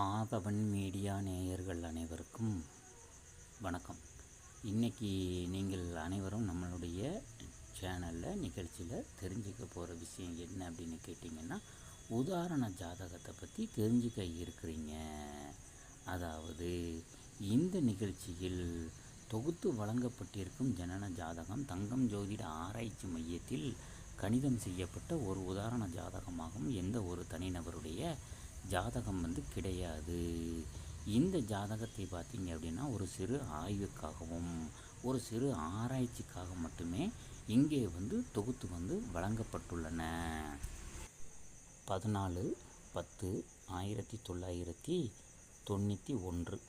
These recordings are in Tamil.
ஆதவன் மீடியா நேயர்கள் அனைவருக்கும் வணக்கம். இன்றைக்கி நீங்கள் அனைவரும் நம்மளுடைய சேனலில் நிகழ்ச்சியில் தெரிஞ்சுக்க போகிற விஷயம் என்ன அப்படின்னு கேட்டிங்கன்னா உதாரண ஜாதகத்தை பற்றி தெரிஞ்சுக்க இருக்கிறீங்க. அதாவது இந்த நிகழ்ச்சியில் தொகுத்து வழங்கப்பட்டிருக்கும் ஜனன ஜாதகம் தங்கம் ஜோதிட ஆராய்ச்சி மையத்தில் கணிதம் செய்யப்பட்ட ஒரு உதாரண ஜாதகமாகவும் எந்த ஒரு தனிநபருடைய ஜாதகம் வந்து கிடையாது. இந்த ஜாதகத்தை பார்த்தீங்க அப்படின்னா ஒரு சிறு ஆய்வுக்காகவும் ஒரு சிறு ஆராய்ச்சிக்காக மட்டுமே இங்கே வந்து தொகுத்து வந்து வழங்கப்பட்டுள்ளன. பதினாலு பத்து ஆயிரத்தி தொள்ளாயிரத்தி தொண்ணூற்றி ஒன்று.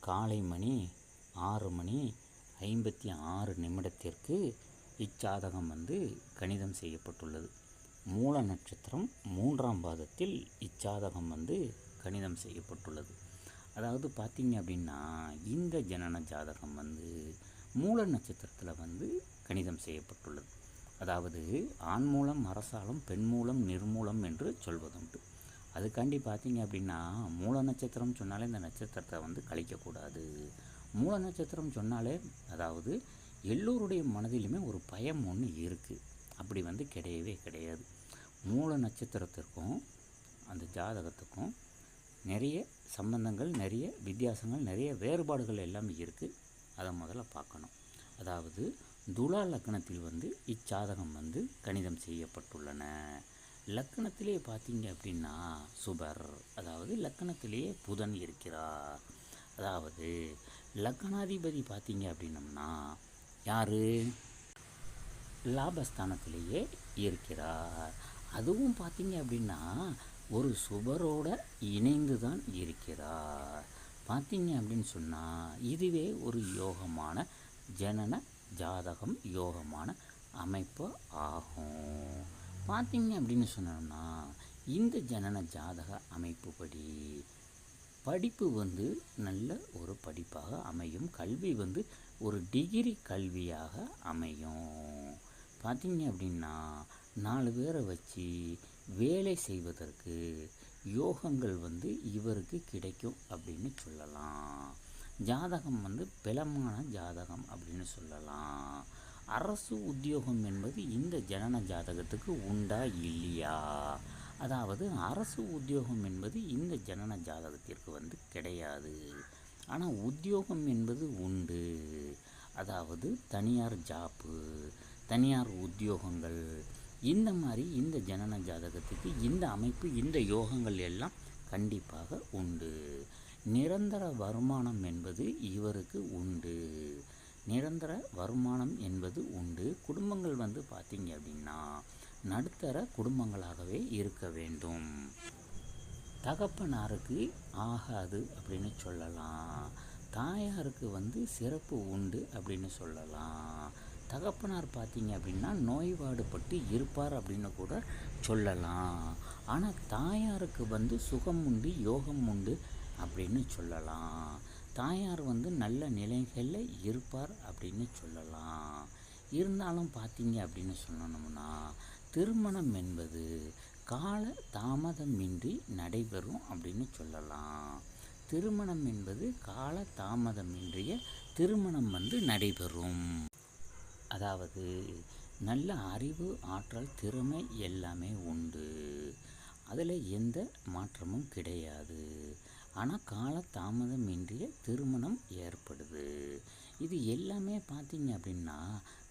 காலை மணி ஆறு மணி ஐம்பத்தி ஆறு நிமிடத்திற்கு இச்சாதகம் வந்து கணிதம் செய்யப்பட்டுள்ளது. மூல நட்சத்திரம் மூன்றாம் பாதத்தில் இச்சாதகம் வந்து கணிதம் செய்யப்பட்டுள்ளது. அதாவது பார்த்தீங்க அப்படின்னா இந்த ஜனன ஜாதகம் வந்து மூல நட்சத்திரத்தில் வந்து கணிதம் செய்யப்பட்டுள்ளது. அதாவது ஆண் மூலம் அரசாலம் பெண் மூலம் நிர்மூலம் என்று சொல்வதுண்டு. அதுக்காண்டி பார்த்தீங்க அப்படின்னா மூல நட்சத்திரம் சொன்னாலே இந்த நட்சத்திரத்தை வந்து கழிக்கக்கூடாது. மூல நட்சத்திரம் சொன்னாலே அதாவது எல்லோருடைய மனதிலுமே ஒரு பயம் ஒன்று இருக்குது அப்படி வந்து கிடையவே கிடையாது. மூல நட்சத்திரத்திற்கும் அந்த ஜாதகத்துக்கும் நிறைய சம்பந்தங்கள் நிறைய வித்தியாசங்கள் நிறைய வேறுபாடுகள் எல்லாமே இருக்குது அதை முதல்ல பார்க்கணும். அதாவது துலா லக்னத்தில் வந்து இச்சாதகம் வந்து கணிதம் செய்யப்பட்டுள்ளன. லக்கணத்திலே பார்த்தீங்க அப்படின்னா சுபர் அதாவது லக்கணத்திலேயே புதன் இருக்கிறார். அதாவது லக்கணாதிபதி பார்த்தீங்க அப்படின்னம்னா யார்? லாபஸ்தானத்திலேயே இருக்கிறார். அதுவும் பார்த்தீங்க அப்படின்னா ஒரு சுபரோட இணைந்து தான் இருக்கிறார். பார்த்தீங்க அப்படின்னு சொன்னால் இதுவே ஒரு யோகமான ஜனன ஜாதகம் யோகமான அமைப்பு ஆகும். பார்த்தீங்க அப்படின்னு சொன்னோம்னா இந்த ஜனன ஜாதக அமைப்புப்படி படிப்பு வந்து நல்ல ஒரு படிப்பாக அமையும். கல்வி வந்து ஒரு டிகிரி கல்வியாக அமையும். பார்த்தீங்க அப்படின்னா நாலு பேரை வச்சு வேலை செய்வதற்கு யோகங்கள் வந்து இவருக்கு கிடைக்கும் அப்படின்னு சொல்லலாம். ஜாதகம் வந்து பலமான ஜாதகம் அப்படின்னு சொல்லலாம். அரசு உத்தியோகம் என்பது இந்த ஜனன ஜாதகத்துக்கு உண்டா இல்லையா? அதாவது அரசு உத்தியோகம் என்பது இந்த ஜனன ஜாதகத்திற்கு வந்து கிடையாது. ஆனால் உத்தியோகம் என்பது உண்டு. அதாவது தனியார் ஜாப்பு தனியார் உத்தியோகங்கள் இந்த மாதிரி இந்த ஜனன ஜாதகத்துக்கு இந்த அமைப்பு இந்த யோகங்கள் எல்லாம் கண்டிப்பாக உண்டு. நிரந்தர வருமானம் என்பது இவருக்கு உண்டு. நிரந்தர வருமானம் என்பது உண்டு. குடும்பங்கள் வந்து பார்த்தீங்க அப்படின்னா நடுத்தர குடும்பங்களாகவே இருக்க வேண்டும். தகப்பனாருக்கு ஆகாது அப்படின்னு சொல்லலாம். தாயாருக்கு வந்து சிறப்பு உண்டு அப்படின்னு சொல்லலாம். தகப்பனார் பார்த்தீங்க அப்படின்னா நோய்வாடுபட்டு இருப்பார் அப்படின்னு கூட சொல்லலாம். ஆனால் தாயாருக்கு வந்து சுகம் உண்டு யோகம் உண்டு அப்படின்னு சொல்லலாம். தாயார் வந்து நல்ல நிலைகளில் இருப்பார் அப்படின்னு சொல்லலாம். இருந்தாலும் பார்த்தீங்க அப்படின்னு சொன்னோம்னா திருமணம் என்பது கால தாமதமின்றி நடைபெறும் அப்படின்னு சொல்லலாம். திருமணம் என்பது கால தாமதமின்றிய திருமணம் வந்து நடைபெறும். அதாவது நல்ல அறிவு ஆற்றல் திறமை எல்லாமே உண்டு. அதில் எந்த மாற்றமும் கிடையாது. ஆனால் கால தாமதமின்றிய திருமணம் ஏற்படுது. இது எல்லாமே பார்த்தீங்க அப்படின்னா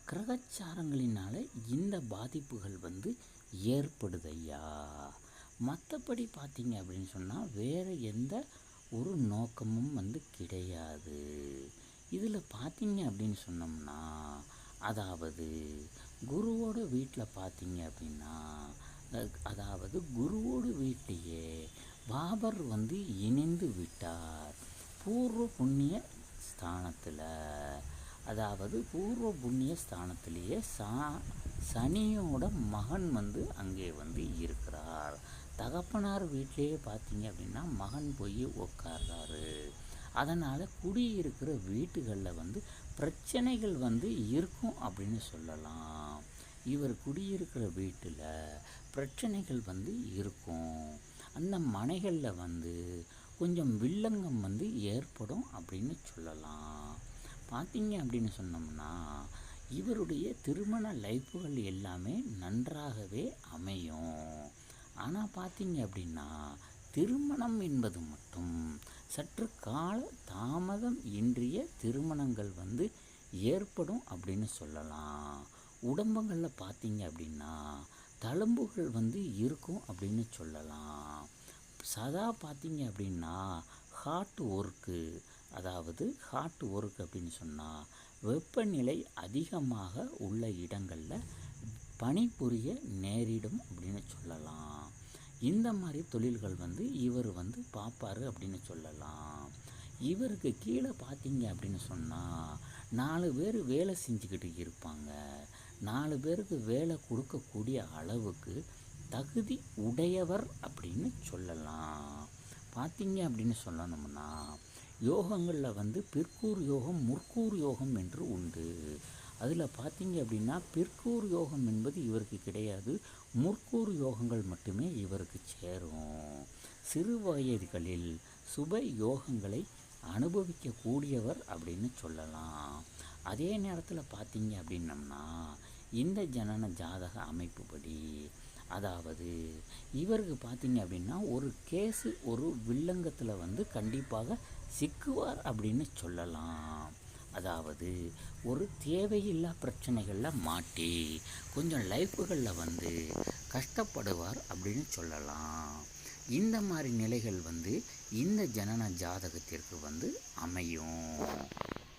கிரகச்சாரங்களினால் இந்த பாதிப்புகள் வந்து ஏற்படுது ஐயா மற்றபடி பார்த்தீங்க அப்படின்னு சொன்னால் வேறு எந்த ஒரு நோக்கமும் வந்து கிடையாது. இதில் பார்த்தீங்க அப்படின்னு சொன்னோம்னா அதாவது குருவோட வீட்டில் பார்த்தீங்க அப்படின்னா அதாவது குருவோட வீட்டையே பாபர் வந்து இணைந்து விட்டார். பூர்வ புண்ணிய ஸ்தானத்தில். அதாவது பூர்வ புண்ணிய ஸ்தானத்திலேயே சா சனியோட மகன் வந்து அங்கே வந்து இருக்கிறார். தகப்பனார் வீட்டிலேயே பார்த்தீங்க அப்படின்னா மகன் போய் உட்கார்றாரு அதனால் குடியிருக்கிற வீட்டுகளில் வந்து பிரச்சனைகள் வந்து இருக்கும் அப்படின்னு சொல்லலாம். இவர் குடியிருக்கிற வீட்டில் பிரச்சனைகள் வந்து இருக்கும். அந்த மனைகளில் வந்து கொஞ்சம் வில்லங்கம் வந்து ஏற்படும் அப்படின்னு சொல்லலாம். பார்த்தீங்க அப்படின்னு சொன்னோம்னா இவருடைய திருமண லைஃப்புகள் எல்லாமே நன்றாகவே அமையும். ஆனால் பார்த்தீங்க அப்படின்னா திருமணம் என்பது மட்டும். சற்று கால தாமதம் இன்றிய திருமணங்கள் வந்து ஏற்படும் அப்படின்னு சொல்லலாம். உடம்புகளில் பார்த்தீங்க அப்படின்னா தழும்புகள் வந்து இருக்கும் அப்படின்னு சொல்லலாம். சதா பார்த்தீங்க அப்படின்னா ஹார்ட் ஒர்க்கு அதாவது ஹார்ட் ஒர்க் அப்படின்னு சொன்னால் வெப்பநிலை அதிகமாக உள்ள இடங்களில் பணிபுரிய நேரிடும் அப்படின்னு சொல்லலாம். இந்த மாதிரி தொழில்கள் வந்து இவர் வந்து பார்ப்பாரு அப்படின்னு சொல்லலாம். இவருக்கு கீழே பார்த்தீங்க அப்படின்னு சொன்னால் நாலு பேர் வேலை செஞ்சுக்கிட்டு இருப்பாங்க. நாலு பேருக்கு வேலை கொடுக்கக்கூடிய அளவுக்கு தகுதி உடையவர் அப்படின்னு சொல்லலாம். பார்த்தீங்க அப்படின்னு சொல்லணும்னா யோகங்களில் வந்து பிற்கூர் யோகம் முற்கூர் யோகம் என்று உண்டு. அதில் பார்த்தீங்க அப்படின்னா பிற்கூர் யோகம் என்பது இவருக்கு கிடையாது. முற்கூர் யோகங்கள் மட்டுமே இவருக்கு சேரும். சிறு வயதுகளில் சுப யோகங்களை அனுபவிக்கக்கூடியவர் அப்படின்னு சொல்லலாம். அதே நேரத்தில் பார்த்தீங்க அப்படின்னம்னா இந்த ஜனன ஜாதக அமைப்புப்படி அதாவது இவருக்கு பார்த்தீங்க அப்படின்னா ஒரு கேஸு ஒரு வில்லங்கத்தில் வந்து கண்டிப்பாக சிக்குவார் அப்படின்னு சொல்லலாம். அதாவது ஒரு தேவையில்லா பிரச்சனைகளில் மாட்டி கொஞ்சம் லைஃப்புகளில் வந்து கஷ்டப்படுவார் அப்படின்னு சொல்லலாம். இந்த மாதிரி நிலைகள் வந்து இந்த ஜனன ஜாதகத்திற்கு வந்து அமையும்.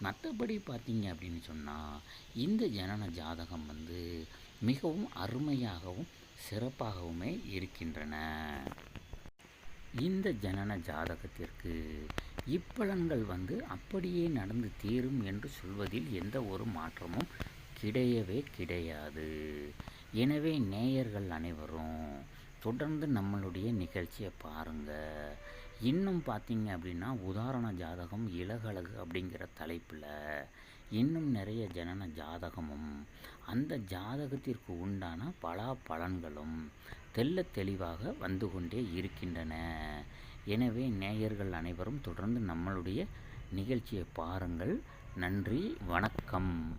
மற்றபடி பார்த்தீங்க அப்படின்னு சொன்னால் இந்த ஜனன ஜாதகம் வந்து மிகவும் அருமையாகவும் சிறப்பாகவுமே இருக்கின்றன. இந்த ஜனன ஜாதகத்திற்கு இப்பலன்கள் வந்து அப்படியே நடந்து தீரும் என்று சொல்வதில் எந்த ஒரு மாற்றமும் கிடையவே கிடையாது. எனவே நேயர்கள் அனைவரும் தொடர்ந்து நம்மளுடைய நிகழ்ச்சியை பாருங்கள் இன்னும் பார்த்தீங்க அப்படின்னா உதாரண ஜாதகம் இலகழகு அப்படிங்கிற தலைப்பில் இன்னும் நிறைய ஜனன ஜாதகமும் அந்த ஜாதகத்திற்கு உண்டான பலா பலன்களும் தெல்ல தெளிவாக வந்து கொண்டே இருக்கின்றன. எனவே நேயர்கள் அனைவரும் தொடர்ந்து நம்மளுடைய நிகழ்ச்சியை பாருங்கள். நன்றி வணக்கம்.